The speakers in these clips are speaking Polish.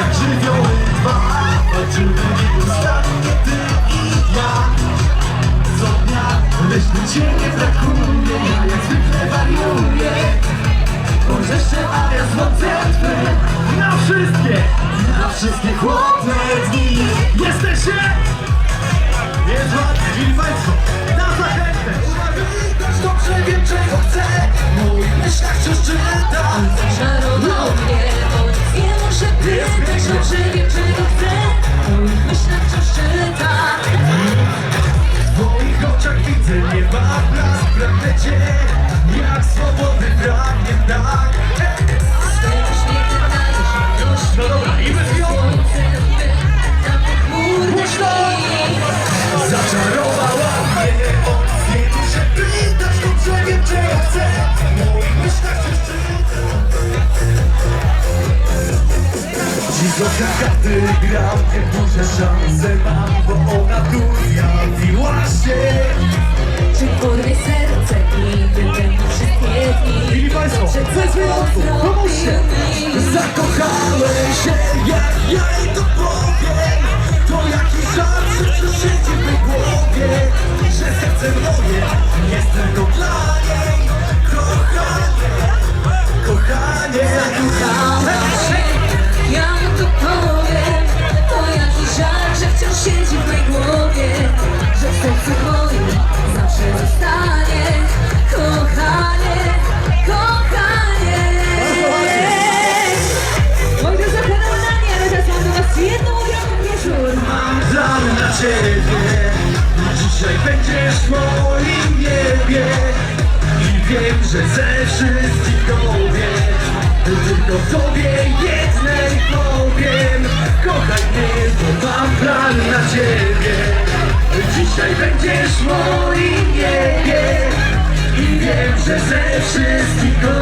jak żywioły dwa Walczymy nieustannie ty i ja. Co dnia leśny cienie blask Pragnę cię jak swobody pragnie tak Swoim uśmiechem dajesz miłość No dobra, i bez dni Zaczarowała mnie od Nie muszę pytać, dobrze wiem czego W moich myślach wciąż Dziś do karty gram, nie duże szanse mam Bo ona tu zjawiła się Czy porwie serce i wypełni wszystkie dni? Mili Państwo, wyjątku, co pomóżcie. Zakochałem się, jak ja jej to powiem. To jakiś żart, że przesiedzi w mej głowie. Że serce moje jest tylko dla niej ciebie. Dzisiaj będziesz w moim niebie. I wiem, że ze wszystkich tobie Tylko tobie jednej powiem Kochaj mnie, bo mam plan na ciebie. Dzisiaj będziesz w moim niebie. I wiem, że ze wszystkich kobiet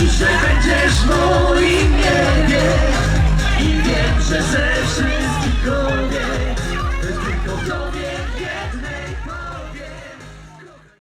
Dzisiaj będziesz moim niebie? I wiem, że ze